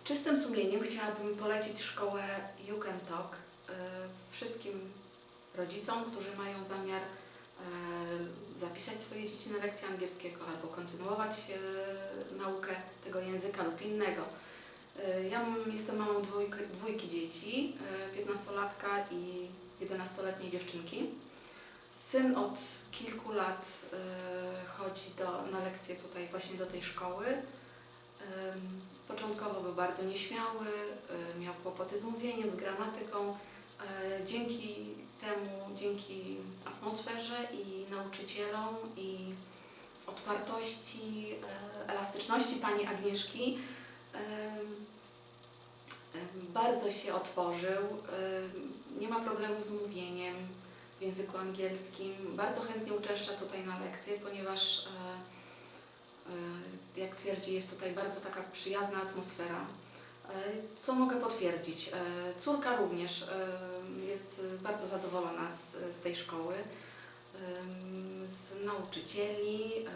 z czystym sumieniem chciałabym polecić szkołę Jugendtalk e, wszystkim rodzicom, którzy mają zamiar e, zapisać swoje dzieci na lekcję angielskiego albo kontynuować e, naukę tego języka lub innego. Ja jestem mamą dwójki, dwójki dzieci, e, 15-latka i 11-letniej dziewczynki. Syn od kilku lat chodzi do, na lekcje tutaj właśnie do tej szkoły. Początkowo był bardzo nieśmiały, y, miał kłopoty z mówieniem, z gramatyką. E, Dzięki temu, dzięki atmosferze i nauczycielom i otwartości, e, elastyczności pani Agnieszki bardzo się otworzył. Nie ma problemów z mówieniem w języku angielskim. Bardzo chętnie uczęszcza tutaj na lekcje, ponieważ jak twierdzi, jest tutaj bardzo taka przyjazna atmosfera. E, Co mogę potwierdzić? E, Córka również e, jest bardzo zadowolona z, tej szkoły, z nauczycieli.